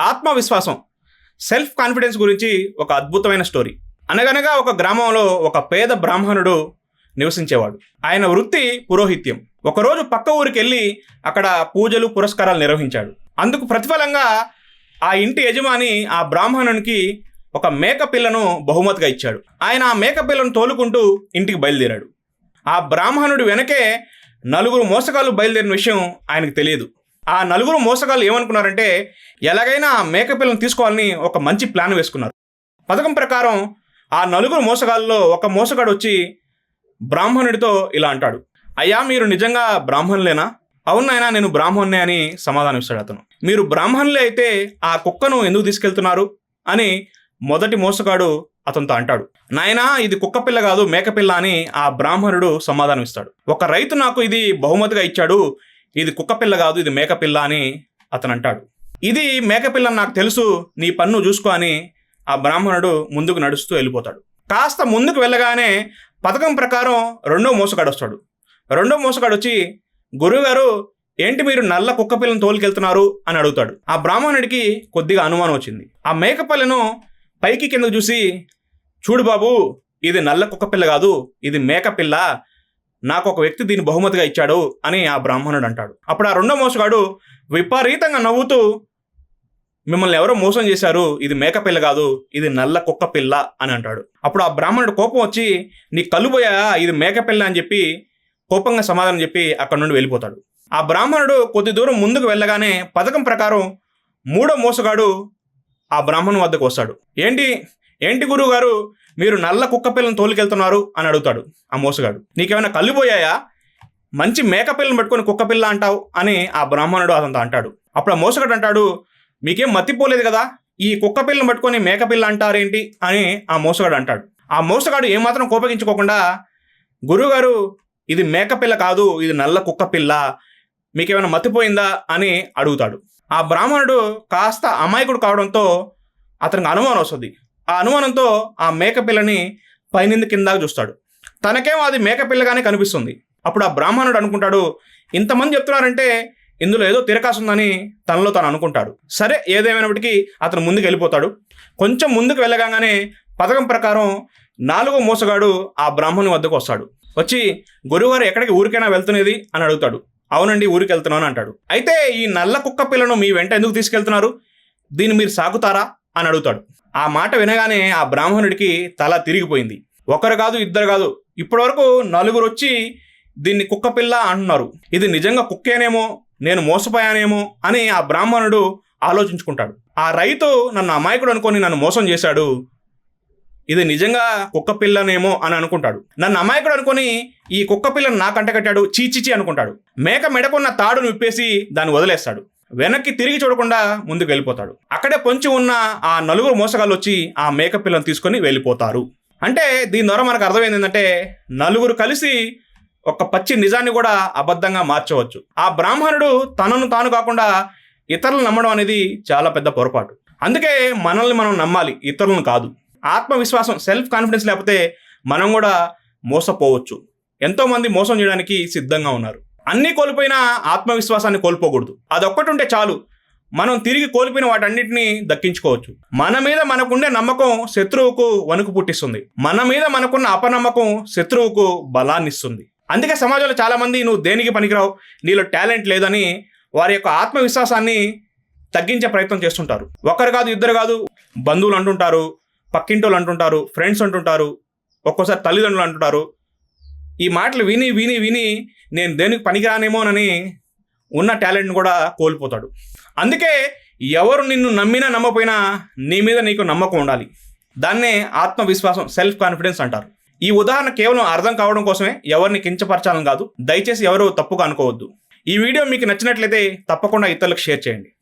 ఆత్మవిశ్వాసం self confidence గురించి ఒక అద్భుతమైన స్టోరీ అనగనగా ఒక గ్రామంలో ఒక పేద బ్రాహ్మణుడు నివసించేవాడు. ఆయన వృత్తి పురోహిత్యం. ఒకరోజు పక్క ఊరికి వెళ్ళి అక్కడ పూజలు పురస్కారాలు నిర్వహించాడు. అందుకు ప్రతిఫలంగా ఆ ఇంటి యజమాని ఆ బ్రాహ్మణునికి ఒక మేక పిల్లను బహుమతిగా ఇచ్చాడు. ఆయన ఆ మేక పిల్లను తోలుకుంటూ ఇంటికి బయలుదేరాడు. ఆ బ్రాహ్మణుడు వెనకే నలుగురు మోసగాళ్ళు బయలుదేరిన విషయం ఆయనకు తెలియదు. ఆ నలుగురు మోసగాళ్ళు ఏమనుకున్నారంటే ఎలాగైనా ఆ మేకపిల్లను తీసుకోవాలని ఒక మంచి ప్లాన్ వేసుకున్నారు. పథకం ప్రకారం ఆ నలుగురు మోసగాళ్ళలో ఒక మోసగాడు వచ్చి బ్రాహ్మణుడితో ఇలా అంటాడు. అయ్యా మీరు నిజంగా బ్రాహ్మణులేనా? అవునాయనా నేను బ్రాహ్మణ్ణే అని సమాధానం ఇస్తాడు అతను. మీరు బ్రాహ్మణులే అయితే ఆ కుక్కను ఎందుకు తీసుకెళ్తున్నారు? అని మొదటి మోసగాడు అతనితో అంటాడు. నాయనా ఇది కుక్క పిల్ల కాదు మేకపిల్ల అని ఆ బ్రాహ్మణుడు సమాధానం ఇస్తాడు. ఒక రైతు నాకు ఇది బహుమతిగా ఇచ్చాడు ఇది కుక్కపిల్ల కాదు ఇది మేకపిల్ల అని అతను అంటాడు ఇది మేకపిల్ల నాకు తెలుసు నీ పన్ను చూసుకో అని ఆ బ్రాహ్మణుడు ముందుకు నడుస్తూ వెళ్ళిపోతాడు. కాస్త ముందుకు వెళ్ళగానే పథకం ప్రకారం రెండో మోసగాడు వస్తాడు. రెండో మోసగాడు వచ్చి గురువుగారు ఏంటి మీరు నల్ల కుక్కపిల్లను తోలుకెళ్తున్నారు? అని అడుగుతాడు. ఆ బ్రాహ్మణుడికి కొద్దిగా అనుమానం వచ్చింది. ఆ మేకపిల్లను పైకి కింద చూసి చూడు బాబు ఇది నల్ల కుక్కపిల్ల కాదు ఇది మేకపిల్ల నాకు ఒక వ్యక్తి దీన్ని బహుమతిగా ఇచ్చాడు అని ఆ బ్రాహ్మణుడు అంటాడు. అప్పుడు ఆ రెండో మోసగాడు విపరీతంగా నవ్వుతూ మిమ్మల్ని ఎవరో మోసం చేశారు ఇది మేక పిల్ల కాదు ఇది నల్ల కుక్క పిల్ల అని అంటాడు. అప్పుడు ఆ బ్రాహ్మణుడు కోపం వచ్చి నీ కలుబోయా ఇది మేక పిల్ల అని చెప్పి కోపంగా సమాధానం చెప్పి అక్కడ నుండి వెళ్ళిపోతాడు. ఆ బ్రాహ్మణుడు కొద్ది దూరం ముందుకు వెళ్ళగానే పథకం ప్రకారం మూడో మోసగాడు ఆ బ్రాహ్మణు వద్దకు వస్తాడు. ఏంటి ఏంటి గురువు గారు మీరు నల్ల కుక్క పిల్లని తోలుకెళ్తున్నారు అని అడుగుతాడు ఆ మోసగాడు. నీకేమైనా కళ్ళు పోయాయా? మంచి మేక పిల్లని పట్టుకొని కుక్క పిల్ల అంటావు అని ఆ బ్రాహ్మణుడు అతను అంటాడు. అప్పుడు ఆ మోసగాడు అంటాడు మీకేం మత్తిపోలేదు కదా? ఈ కుక్క పిల్లని పట్టుకొని మేక పిల్ల అంటారేంటి? అని ఆ మోసగాడు అంటాడు. ఆ మోసగాడు ఏమాత్రం కోపగించుకోకుండా గురువుగారు ఇది మేక పిల్ల కాదు ఇది నల్ల కుక్క పిల్ల మీకేమైనా మతిపోయిందా అని అడుగుతాడు. ఆ బ్రాహ్మణుడు కాస్త అమాయకుడు కావడంతో అతనికి అనుమానం వస్తుంది. ఆ అనుమానంతో ఆ మేకపిల్లని పైనింది కింద చూస్తాడు. తనకేమో అది మేకపిల్లగానే కనిపిస్తుంది. అప్పుడు ఆ బ్రాహ్మణుడు అనుకుంటాడు ఇంతమంది చెప్తున్నారంటే ఇందులో ఏదో తిరకాసు ఉందని తనలో తను అనుకుంటాడు. సరే ఏదేమైనప్పటికీ అతను ముందుకు వెళ్ళిపోతాడు. కొంచెం ముందుకు వెళ్ళగానే పథకం ప్రకారం నాలుగో మోసగాడు ఆ బ్రాహ్మణుని వద్దకు వస్తాడు. వచ్చి గురువారు ఎక్కడికి ఊరికైనా వెళ్తున్నది? అని అడుగుతాడు. అవునండి ఊరికి వెళ్తున్నాను అంటాడు. అయితే ఈ నల్ల కుక్క పిల్లను మీ వెంట ఎందుకు తీసుకెళ్తున్నారు? దీన్ని మీరు సాగుతారా అని అడుగుతాడు. ఆ మాట వినగానే ఆ బ్రాహ్మణుడికి తల తిరిగిపోయింది. ఒకరు కాదు ఇద్దరు కాదు ఇప్పటివరకు నలుగురు వచ్చి దీన్ని కుక్క పిల్ల అంటున్నారు. ఇది నిజంగా కుక్కేనేమో నేను మోసపోయానేమో అని ఆ బ్రాహ్మణుడు ఆలోచించుకుంటాడు. ఆ రైతు నన్ను అమాయకుడు అనుకొని నన్ను మోసం చేశాడు. ఇది నిజంగా కుక్క పిల్లనేమో అని అనుకుంటాడు. నన్ను అమాయకుడు అనుకొని ఈ కుక్క పిల్లను నాకంట కట్టాడు చీచిచి అనుకుంటాడు. మేక మెడకున్న తాడును విప్పేసి దాన్ని వదిలేస్తాడు. వెనక్కి తిరిగి చూడకుండా ముందుకు వెళ్ళిపోతాడు. అక్కడే పొంచి ఉన్న ఆ నలుగురు మోసగాళ్ళు వచ్చి ఆ మేక పిల్లను తీసుకొని వెళ్ళిపోతారు. అంటే దీని ద్వారా మనకు అర్థమైంది ఏంటంటే నలుగురు కలిసి ఒక పచ్చి నిజాన్ని కూడా అబద్ధంగా మార్చవచ్చు. ఆ బ్రాహ్మణుడు తనను తాను కాకుండా ఇతరులు నమ్మడం అనేది చాలా పెద్ద పొరపాటు. అందుకే మనల్ని మనం నమ్మాలి ఇతరులను కాదు. ఆత్మవిశ్వాసం సెల్ఫ్ కాన్ఫిడెన్స్ లేకపోతే మనం కూడా మోసపోవచ్చు. ఎంతోమంది మోసం చేయడానికి సిద్ధంగా ఉన్నారు. అన్నీ కోల్పోయినా ఆత్మవిశ్వాసాన్ని కోల్పోకూడదు. అదొక్కటి ఉంటే చాలు. మనం తిరిగి కోల్పోయిన వాటన్నిటిని దక్కించుకోవచ్చు. మన మీద మనకుండే నమ్మకం శత్రువుకు వణుకు పుట్టిస్తుంది. మన మీద మనకున్న అపనమ్మకం శత్రువుకు బలాన్ని ఇస్తుంది అందుకే సమాజంలో చాలా మంది నువ్వు దేనికి పనికిరావు? నీలో టాలెంట్ లేదని వారి యొక్క ఆత్మవిశ్వాసాన్ని తగ్గించే ప్రయత్నం చేస్తుంటారు. ఒకరు కాదు ఇద్దరు కాదు బంధువులు అంటుంటారు పక్కింటోళ్ళు అంటుంటారు ఫ్రెండ్స్ అంటుంటారు ఒక్కోసారి తల్లిదండ్రులు అంటుంటారు. ఈ మాటలు విని విని విని నేను దేనికి పనికిరానేమోనని ఉన్న టాలెంట్ని కూడా కోల్పోతాడు. అందుకే ఎవరు నిన్ను నమ్మినా నమ్మపోయినా నీ మీద నీకు నమ్మకం ఉండాలి. దాన్నే ఆత్మవిశ్వాసం సెల్ఫ్ కాన్ఫిడెన్స్ అంటారు. ఈ ఉదాహరణ కేవలం అర్థం కావడం కోసమే ఎవరిని కించపరచాలని కాదు దయచేసి ఎవరు తప్పుగా అనుకోవద్దు. ఈ వీడియో మీకు నచ్చినట్లయితే తప్పకుండా ఇతరులకు షేర్ చేయండి.